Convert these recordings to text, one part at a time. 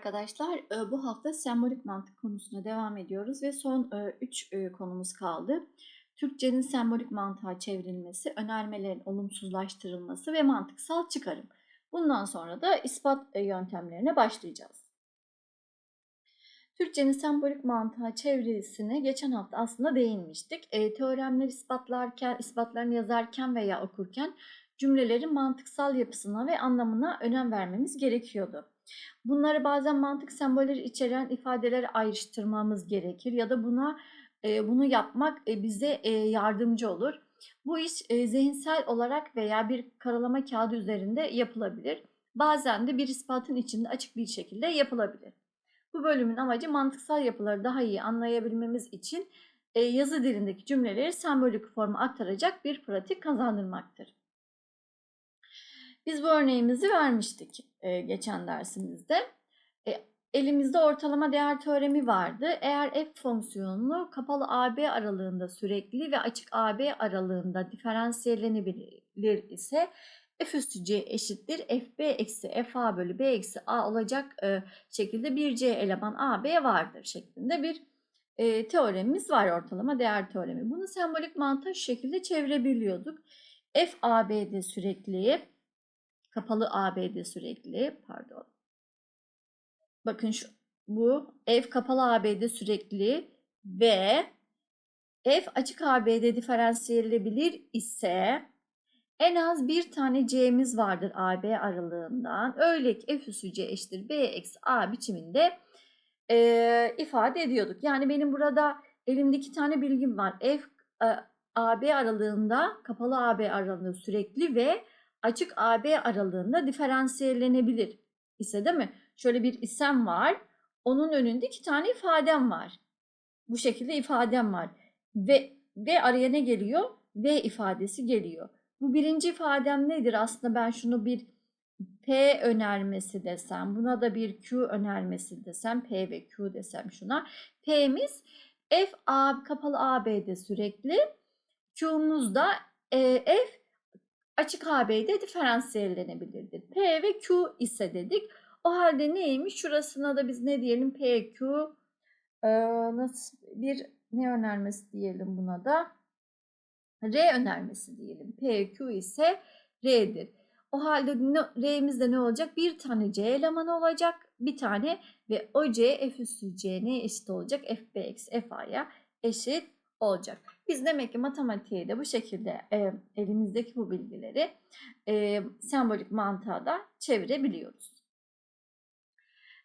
arkadaşlar. Eee, Bu hafta sembolik mantık konusuna devam ediyoruz ve son 3 konumuz kaldı. Türkçenin sembolik mantığa çevrilmesi, önermelerin olumsuzlaştırılması ve mantıksal çıkarım. Bundan sonra da ispat e, yöntemlerine başlayacağız. Türkçenin sembolik mantığa çevresine geçen hafta aslında değinmiştik. E, teoremleri ispatlarken, ispatlarını yazarken veya okurken cümlelerin mantıksal yapısına ve anlamına önem vermemiz gerekiyordu. Bunları bazen mantık sembolleri içeren ifadeleri ayrıştırmamız gerekir ya da buna e, bunu yapmak e, bize e, yardımcı olur. Bu iş zihinsel olarak veya bir karalama kağıdı üzerinde yapılabilir. Bazen de bir ispatın içinde açık bir şekilde yapılabilir. Bu bölümün amacı mantıksal yapıları daha iyi anlayabilmemiz için yazı dilindeki cümleleri sembolik forma aktaracak bir pratik kazandırmaktır. Biz bu örneğimizi vermiştik e, geçen dersimizde. E, elimizde ortalama değer teoremi vardı. Eğer f fonksiyonunu kapalı AB aralığında sürekli ve açık AB aralığında diferansiyellenebilir ise f üstü c eşittir fb eksi fa bölü b eksi a olacak e, şekilde bir c eleman ab vardır şeklinde bir e, teoremimiz var ortalama değer teoremi. Bunu sembolik mantığa şekilde çevirebiliyorduk. f ab'de sürekli kapalı ABD sürekli pardon. Bakın şu bu f kapalı ABD sürekli ve f açık ABD diferansiyelilebilir ise en az bir tane c'miz vardır AB aralığından. Öyle ki f üssü c eşittir b eksi a biçiminde e, ifade ediyorduk. Yani benim burada elimde iki tane bilgim var. F e, AB aralığında kapalı AB aralığında sürekli ve açık AB aralığında diferansiyellenebilir ise değil mi? Şöyle bir isem var. Onun önünde iki tane ifadem var. Bu şekilde ifadem var. Ve, ve araya ne geliyor? V ifadesi geliyor. Bu birinci ifadem nedir? Aslında ben şunu bir P önermesi desem, buna da bir Q önermesi desem, P ve Q desem şuna. P'miz F A, kapalı AB'de sürekli, Q'muz da e, F açık AB'de diferansiyellenebilirdir. P ve Q ise dedik. O halde neymiş? Şurasına da biz ne diyelim? P, Q e, nasıl bir ne önermesi diyelim buna da? R önermesi diyelim. P, Q ise R'dir. O halde R'mizde ne olacak? Bir tane C elemanı olacak. Bir tane ve o C F üstü C ne eşit olacak? FB eksi FA'ya eşit olacak. Biz demek ki matematiğe de bu şekilde e, elimizdeki bu bilgileri e, sembolik mantığa da çevirebiliyoruz.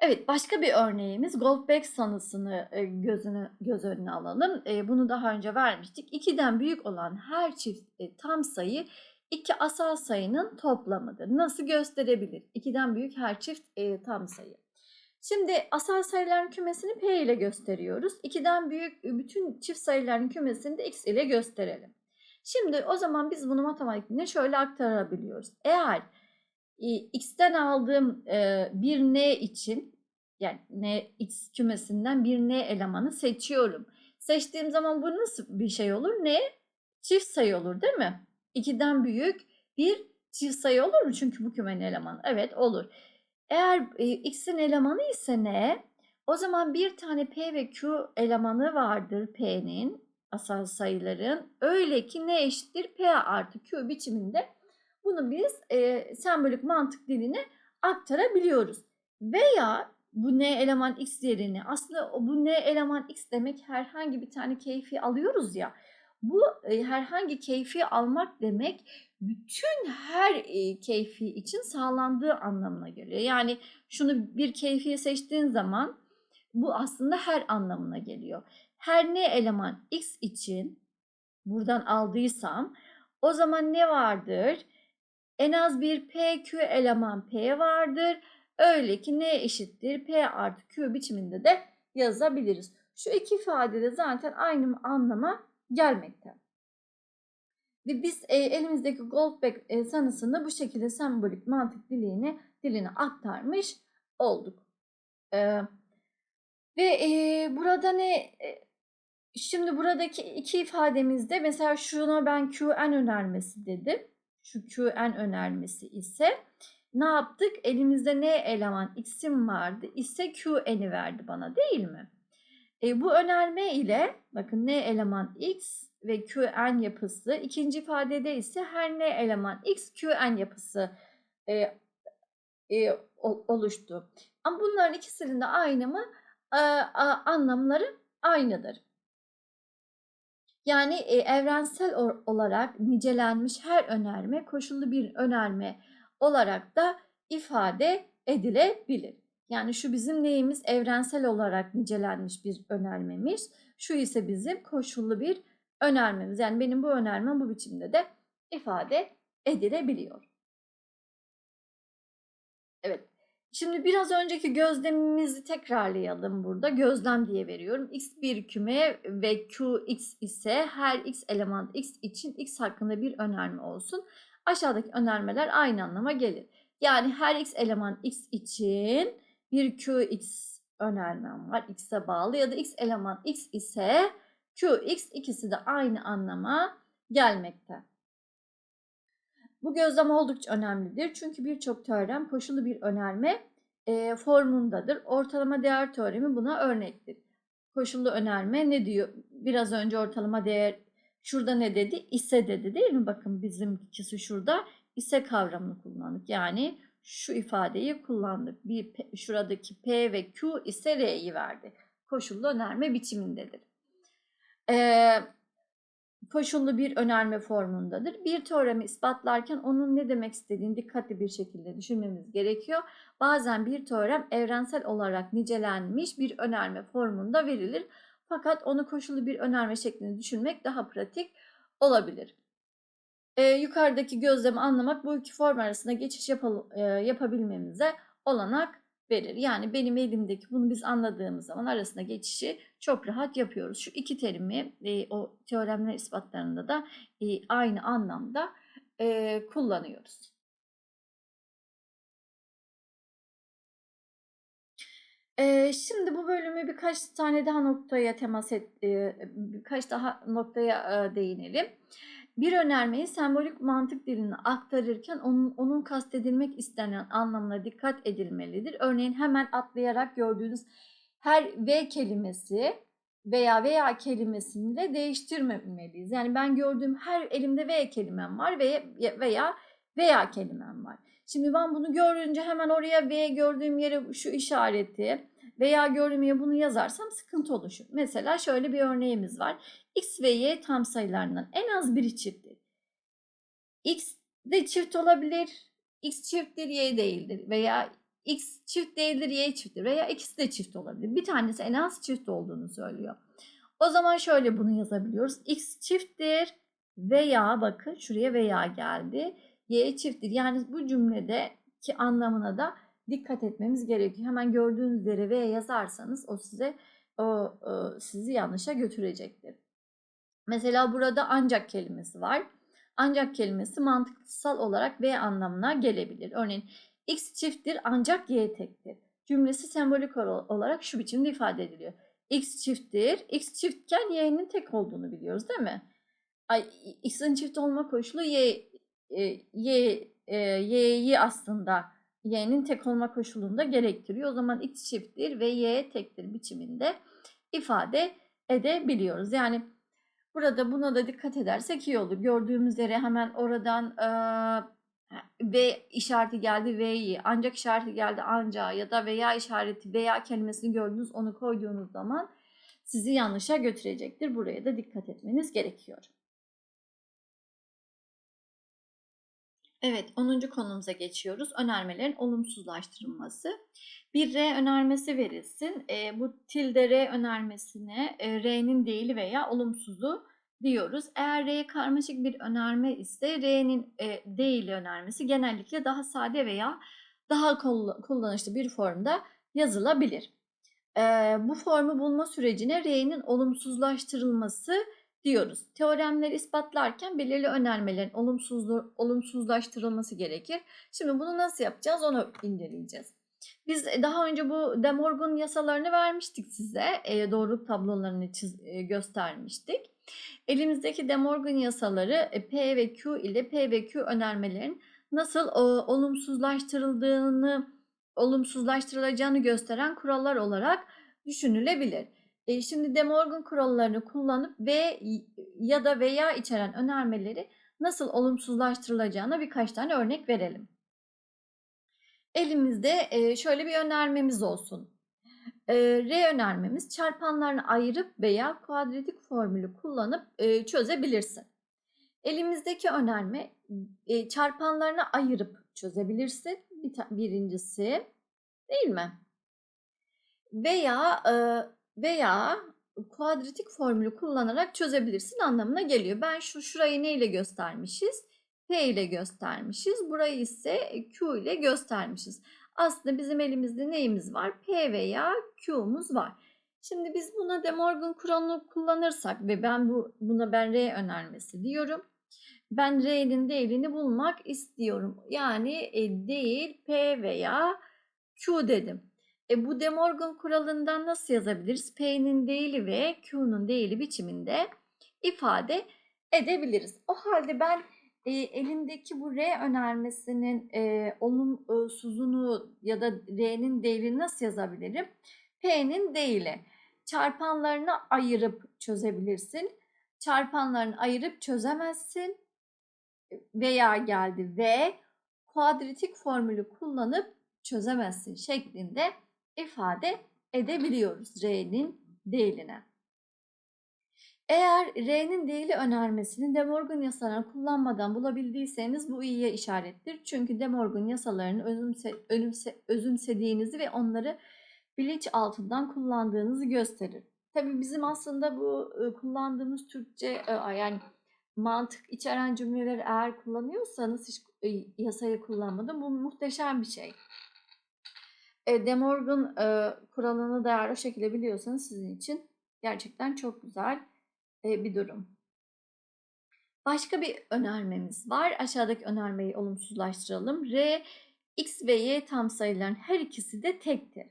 Evet başka bir örneğimiz Goldbeck sanısını e, gözünü, göz önüne alalım. E, bunu daha önce vermiştik. İkiden büyük olan her çift e, tam sayı iki asal sayının toplamıdır. Nasıl gösterebilir? İkiden büyük her çift tam sayı. Şimdi asal sayıların kümesini P ile gösteriyoruz. 2'den büyük bütün çift sayıların kümesini de X ile gösterelim. Şimdi o zaman biz bunu matematikte şöyle aktarabiliyoruz. Eğer e, X'ten aldığım e, bir N için yani N X kümesinden bir N elemanı seçiyorum. Seçtiğim zaman bu nasıl bir şey olur? N çift sayı olur değil mi? 2'den büyük bir çift sayı olur mu? Çünkü bu kümenin elemanı. Evet olur. Eğer e, x'in elemanı ise ne? O zaman bir tane p ve q elemanı vardır p'nin asal sayıların. Öyle ki ne eşittir p artı q biçiminde bunu biz e, sembolik mantık diline aktarabiliyoruz. Veya bu n eleman x değerini aslında bu n eleman x demek herhangi bir tane keyfi alıyoruz ya. Bu e, herhangi keyfi almak demek bütün her e, keyfi için sağlandığı anlamına geliyor. Yani şunu bir keyfi seçtiğin zaman bu aslında her anlamına geliyor. Her ne eleman x için buradan aldıysam o zaman ne vardır? En az bir PQ eleman P vardır. Öyle ki ne eşittir? P artı Q biçiminde de yazabiliriz. Şu iki ifade de zaten aynı anlama gelmekte. Ve biz e, elimizdeki Goldbeck e, sanısını bu şekilde sembolik mantık diline diline aktarmış olduk. E, ve e, burada ne e, şimdi buradaki iki ifademizde mesela şuna ben QN önermesi dedim. Şu QN önermesi ise ne yaptık? Elimizde ne eleman x'im vardı ise qn'i verdi bana değil mi? E, bu önerme ile bakın ne eleman x ve qn yapısı ikinci ifadede ise her ne eleman x qn yapısı e, e, oluştu. Ama bunların ikisinin de aynı mı? E, a- anlamları aynıdır. Yani e, evrensel olarak nicelenmiş her önerme koşullu bir önerme olarak da ifade edilebilir. Yani şu bizim neyimiz? Evrensel olarak nicelenmiş bir önermemiz. Şu ise bizim koşullu bir önermemiz. Yani benim bu önermem bu biçimde de ifade edilebiliyor. Evet. Şimdi biraz önceki gözlemimizi tekrarlayalım burada. Gözlem diye veriyorum. X1 küme ve Qx ise her x eleman x için x hakkında bir önerme olsun. Aşağıdaki önermeler aynı anlama gelir. Yani her x eleman x için bir Qx önermem var. X'e bağlı ya da x eleman x ise Qx ikisi de aynı anlama gelmekte. Bu gözlem oldukça önemlidir. Çünkü birçok teorem koşullu bir önerme e, formundadır. Ortalama değer teoremi buna örnektir. Koşullu önerme ne diyor? Biraz önce ortalama değer şurada ne dedi? İse dedi değil mi? Bakın bizimkisi şurada ise kavramını kullandık. Yani şu ifadeyi kullandık. Bir P- şuradaki P ve Q ise R'yi verdi. Koşullu önerme biçimindedir. Eee koşullu bir önerme formundadır. Bir teoremi ispatlarken onun ne demek istediğini dikkatli bir şekilde düşünmemiz gerekiyor. Bazen bir teorem evrensel olarak nicelenmiş bir önerme formunda verilir. Fakat onu koşullu bir önerme şeklinde düşünmek daha pratik olabilir. Ee, yukarıdaki gözlemi anlamak bu iki form arasında geçiş yapal- e, yapabilmemize olanak verir. Yani benim elimdeki bunu biz anladığımız zaman arasında geçişi çok rahat yapıyoruz. Şu iki terimi e, o teoremler ispatlarında da e, aynı anlamda e, kullanıyoruz. E, şimdi bu bölümü birkaç tane daha noktaya temas et, e, birkaç daha noktaya e, değinelim. Bir önermeyi sembolik mantık diline aktarırken onun, onun kastedilmek istenen anlamına dikkat edilmelidir. Örneğin hemen atlayarak gördüğünüz her V kelimesi veya veya kelimesini de değiştirmemeliyiz. Yani ben gördüğüm her elimde V kelimem var veya veya veya kelimem var. Şimdi ben bunu görünce hemen oraya V gördüğüm yere şu işareti veya gördüğüm yere bunu yazarsam sıkıntı oluşur. Mesela şöyle bir örneğimiz var. X ve Y tam sayılarından en az biri çifttir. X de çift olabilir. X çifttir, Y değildir. Veya X çift değildir, Y çifttir. Veya ikisi de çift olabilir. Bir tanesi en az çift olduğunu söylüyor. O zaman şöyle bunu yazabiliyoruz. X çifttir veya bakın şuraya veya geldi. Y çifttir. Yani bu cümledeki anlamına da dikkat etmemiz gerekiyor. Hemen gördüğünüz yere V yazarsanız o size o, o sizi yanlışa götürecektir. Mesela burada ancak kelimesi var. Ancak kelimesi mantıksal olarak V anlamına gelebilir. Örneğin X çifttir ancak Y tektir. Cümlesi sembolik olarak şu biçimde ifade ediliyor. X çifttir. X çiftken Y'nin tek olduğunu biliyoruz değil mi? Ay, X'in çift olma koşulu Y, Y, e, Y'yi aslında Y'nin tek olma koşulunda gerektiriyor. O zaman X çifttir ve Y tektir biçiminde ifade edebiliyoruz. Yani Burada buna da dikkat edersek iyi olur. Gördüğümüz yere hemen oradan e, V işareti geldi V'yi ancak işareti geldi ancak ya da veya işareti veya kelimesini gördünüz onu koyduğunuz zaman sizi yanlışa götürecektir. Buraya da dikkat etmeniz gerekiyor. Evet 10. konumuza geçiyoruz. Önermelerin olumsuzlaştırılması. Bir R önermesi verilsin. E, bu tilde R önermesine e, R'nin değili veya olumsuzu diyoruz. Eğer R karmaşık bir önerme ise R'nin e, değili önermesi genellikle daha sade veya daha kullanışlı bir formda yazılabilir. E, bu formu bulma sürecine R'nin olumsuzlaştırılması diyoruz. Teoremleri ispatlarken belirli önermelerin olumsuzlaştırılması gerekir. Şimdi bunu nasıl yapacağız onu inceleyeceğiz. Biz daha önce bu De Morgan yasalarını vermiştik size. E, doğruluk tablolarını çiz, e, göstermiştik. Elimizdeki De Morgan yasaları e, P ve Q ile P ve Q önermelerin nasıl e, olumsuzlaştırıldığını olumsuzlaştırılacağını gösteren kurallar olarak düşünülebilir. E, şimdi De Morgan kurallarını kullanıp ve ya da veya içeren önermeleri nasıl olumsuzlaştırılacağına birkaç tane örnek verelim. Elimizde e, şöyle bir önermemiz olsun. E, R önermemiz çarpanlarını ayırıp veya kuadratik formülü kullanıp e, çözebilirsin. Elimizdeki önerme e, çarpanlarını ayırıp çözebilirsin. Bir birincisi değil mi? Veya e, veya kuadratik formülü kullanarak çözebilirsin anlamına geliyor. Ben şu şurayı ne ile göstermişiz? P ile göstermişiz. Burayı ise Q ile göstermişiz. Aslında bizim elimizde neyimiz var? P veya Q'muz var. Şimdi biz buna De Morgan kuralını kullanırsak ve ben bu buna ben R önermesi diyorum. Ben R'nin değerini bulmak istiyorum. Yani e, değil P veya Q dedim. E, bu De Morgan kuralından nasıl yazabiliriz? P'nin değili ve Q'nun değili biçiminde ifade edebiliriz. O halde ben e, elimdeki bu R önermesinin e, olumsuzunu ya da R'nin değilini nasıl yazabilirim? P'nin değili. Çarpanlarını ayırıp çözebilirsin. Çarpanlarını ayırıp çözemezsin. Veya geldi ve kuadratik formülü kullanıp çözemezsin şeklinde ifade edebiliyoruz R'nin değiline. Eğer R'nin değili önermesini De Morgan yasalarını kullanmadan bulabildiyseniz bu iyiye işarettir. Çünkü De Morgan yasalarını özümse, özümse, özümsediğinizi ve onları bilinç altından kullandığınızı gösterir. Tabii bizim aslında bu kullandığımız Türkçe yani mantık içeren cümleleri eğer kullanıyorsanız hiç yasayı kullanmadan bu muhteşem bir şey. E, De Morgan e, kuralını da eğer o şekilde biliyorsanız sizin için gerçekten çok güzel e, bir durum. Başka bir önermemiz var. Aşağıdaki önermeyi olumsuzlaştıralım. R, X ve Y tam sayıların her ikisi de tektir.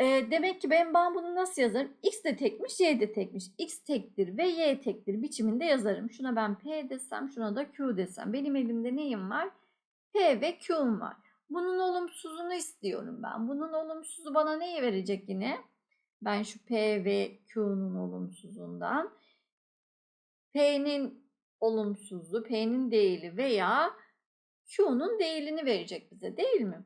E, demek ki ben, ben bunu nasıl yazarım? X de tekmiş, Y de tekmiş. X tektir ve Y tektir biçiminde yazarım. Şuna ben P desem, şuna da Q desem. Benim elimde neyim var? P ve Q'm var. Bunun olumsuzunu istiyorum ben. Bunun olumsuzu bana neyi verecek yine? Ben şu P ve Q'nun olumsuzundan P'nin olumsuzu, P'nin değili veya Q'nun değilini verecek bize değil mi?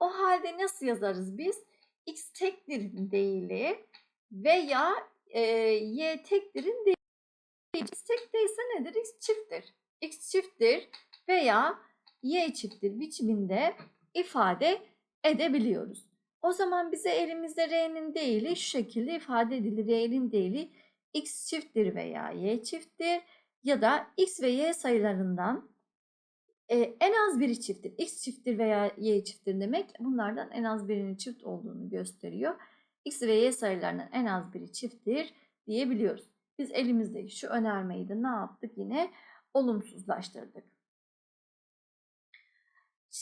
O halde nasıl yazarız biz? X tektir değili veya e, Y tektirin değili. X tekteyse nedir? X çifttir. X çifttir veya Y çifttir biçiminde ifade edebiliyoruz. O zaman bize elimizde R'nin değili şu şekilde ifade edilir. R'nin değili X çifttir veya Y çifttir ya da X ve Y sayılarından e, en az biri çifttir. X çifttir veya Y çifttir demek bunlardan en az birinin çift olduğunu gösteriyor. X ve Y sayılarından en az biri çifttir diyebiliyoruz. Biz elimizdeki şu önermeyi de ne yaptık yine olumsuzlaştırdık.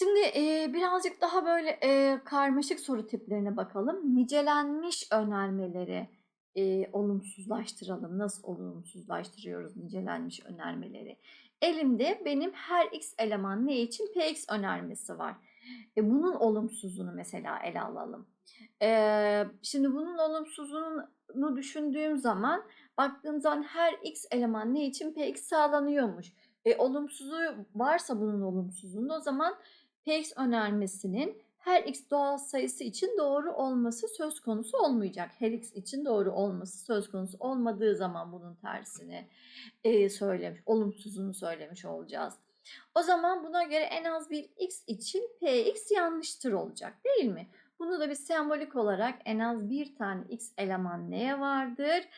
Şimdi e, birazcık daha böyle e, karmaşık soru tiplerine bakalım. Nicelenmiş önermeleri e, olumsuzlaştıralım. Nasıl olumsuzlaştırıyoruz nicelenmiş önermeleri? Elimde benim her x eleman ne için px önermesi var. E, bunun olumsuzunu mesela ele alalım. E, şimdi bunun olumsuzunu düşündüğüm zaman baktığım zaman her x eleman ne için px sağlanıyormuş. E, olumsuzu varsa bunun olumsuzluğunda o zaman Px önermesinin her x doğal sayısı için doğru olması söz konusu olmayacak. Her x için doğru olması söz konusu olmadığı zaman bunun tersini e, söylemiş, olumsuzunu söylemiş olacağız. O zaman buna göre en az bir x için px yanlıştır olacak değil mi? Bunu da bir sembolik olarak en az bir tane x eleman neye vardır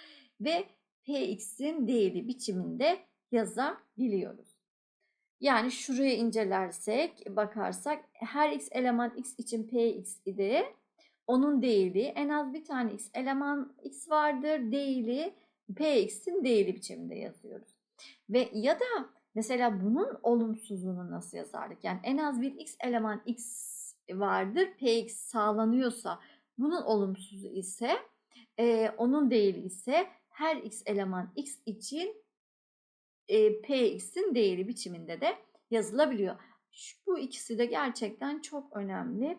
ve px'in değeri biçiminde yazabiliyoruz. Yani şuraya incelersek, bakarsak her x eleman x için px idi. Onun değili en az bir tane x eleman x vardır. Değili px'in değili biçiminde yazıyoruz. Ve ya da mesela bunun olumsuzluğunu nasıl yazardık? Yani en az bir x eleman x vardır. px sağlanıyorsa bunun olumsuzu ise e, onun değili ise her x eleman x için e, Px'in değeri biçiminde de yazılabiliyor. Şu- Bu ikisi de gerçekten çok önemli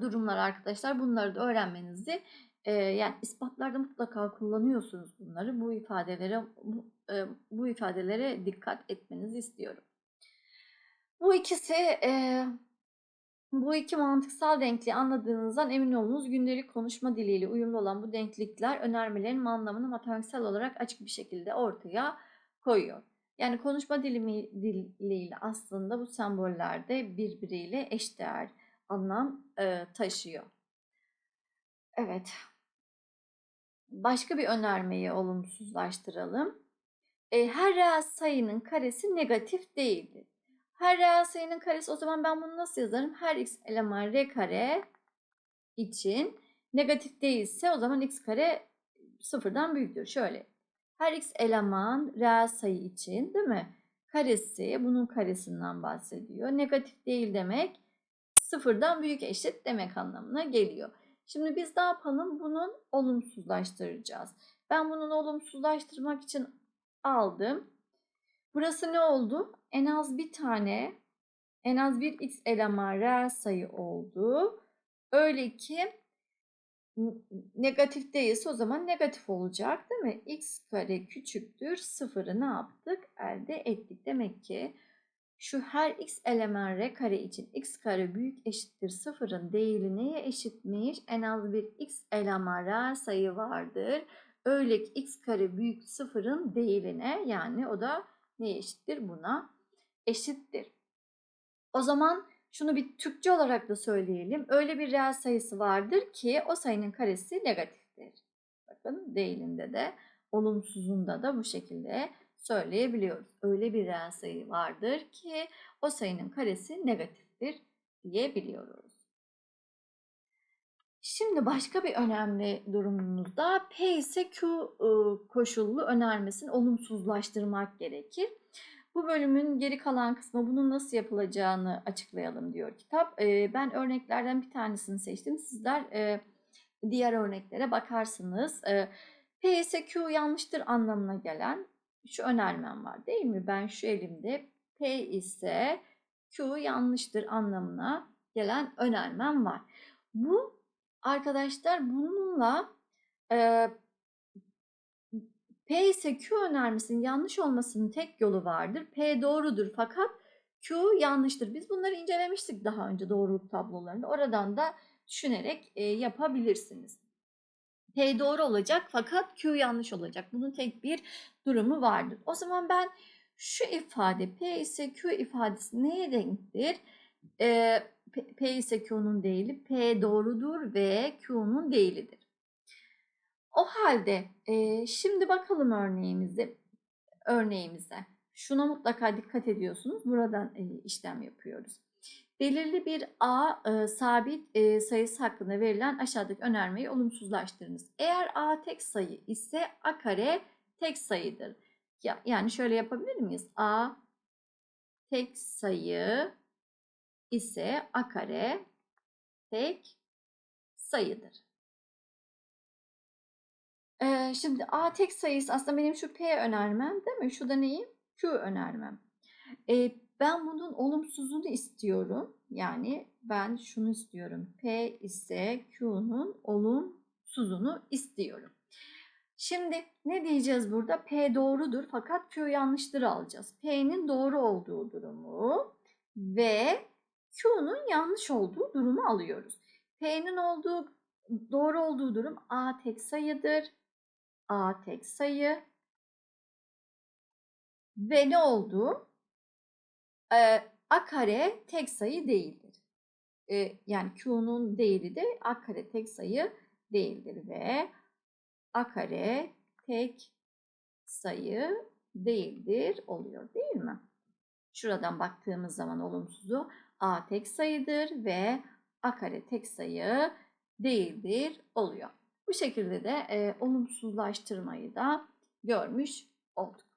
durumlar arkadaşlar. Bunları da öğrenmenizi e, yani ispatlarda mutlaka kullanıyorsunuz bunları. Bu ifadelere bu, e, bu ifadelere dikkat etmenizi istiyorum. Bu ikisi e, bu iki mantıksal denkliği anladığınızdan emin olunuz. Gündelik konuşma diliyle uyumlu olan bu denklikler önermelerin anlamını matematiksel olarak açık bir şekilde ortaya koyuyor. Yani konuşma dilimi, diliyle aslında bu semboller de birbiriyle eşdeğer anlam e, taşıyor. Evet. Başka bir önermeyi olumsuzlaştıralım. E, her reel sayının karesi negatif değildir. Her reel sayının karesi o zaman ben bunu nasıl yazarım? Her x eleman r kare için negatif değilse o zaman x kare sıfırdan büyüktür. Şöyle her x eleman reel sayı için değil mi? Karesi bunun karesinden bahsediyor. Negatif değil demek sıfırdan büyük eşit demek anlamına geliyor. Şimdi biz ne yapalım? Bunun olumsuzlaştıracağız. Ben bunun olumsuzlaştırmak için aldım. Burası ne oldu? En az bir tane, en az bir x eleman reel sayı oldu. Öyle ki negatif değilse o zaman negatif olacak değil mi? x kare küçüktür sıfırı ne yaptık? Elde ettik. Demek ki şu her x eleman r kare için x kare büyük eşittir sıfırın değili neye eşitmiş? En az bir x eleman reel sayı vardır. Öyle ki x kare büyük sıfırın değiline yani o da neye eşittir? Buna eşittir. O zaman şunu bir Türkçe olarak da söyleyelim. Öyle bir reel sayısı vardır ki o sayının karesi negatiftir. Bakın değilinde de olumsuzunda da bu şekilde söyleyebiliyoruz. Öyle bir reel sayı vardır ki o sayının karesi negatiftir diyebiliyoruz. Şimdi başka bir önemli durumumuzda P ise Q ıı, koşullu önermesini olumsuzlaştırmak gerekir. Bu bölümün geri kalan kısmı bunun nasıl yapılacağını açıklayalım diyor kitap. Ben örneklerden bir tanesini seçtim. Sizler diğer örneklere bakarsınız. P ise Q yanlıştır anlamına gelen şu önermem var değil mi? Ben şu elimde P ise Q yanlıştır anlamına gelen önermem var. Bu arkadaşlar bununla e, P ise Q önermesinin yanlış olmasının tek yolu vardır. P doğrudur fakat Q yanlıştır. Biz bunları incelemiştik daha önce doğruluk tablolarında. Oradan da düşünerek e, yapabilirsiniz. P doğru olacak fakat Q yanlış olacak. Bunun tek bir durumu vardır. O zaman ben şu ifade P ise Q ifadesi neye denktir? E, P ise Q'nun değili P doğrudur ve Q'nun değilidir. O halde e, şimdi bakalım örneğimize. Örneğimize. Şuna mutlaka dikkat ediyorsunuz. Buradan e, işlem yapıyoruz. Belirli bir A e, sabit e, sayısı hakkında verilen aşağıdaki önermeyi olumsuzlaştırınız. Eğer A tek sayı ise A kare tek sayıdır. Ya, yani şöyle yapabilir miyiz? A tek sayı ise A kare tek sayıdır. Şimdi A tek sayısı aslında benim şu P önermem değil mi? Şu da neyim? Q önermem. Ee, ben bunun olumsuzunu istiyorum. Yani ben şunu istiyorum. P ise Q'nun olumsuzunu istiyorum. Şimdi ne diyeceğiz burada? P doğrudur fakat Q yanlıştır alacağız. P'nin doğru olduğu durumu ve Q'nun yanlış olduğu durumu alıyoruz. P'nin olduğu doğru olduğu durum A tek sayıdır. A tek sayı ve ne oldu? Ee, A kare tek sayı değildir. Ee, yani Q'nun değeri de A kare tek sayı değildir ve A kare tek sayı değildir oluyor değil mi? Şuradan baktığımız zaman olumsuzu A tek sayıdır ve A kare tek sayı değildir oluyor. Bu şekilde de e, olumsuzlaştırmayı da görmüş olduk.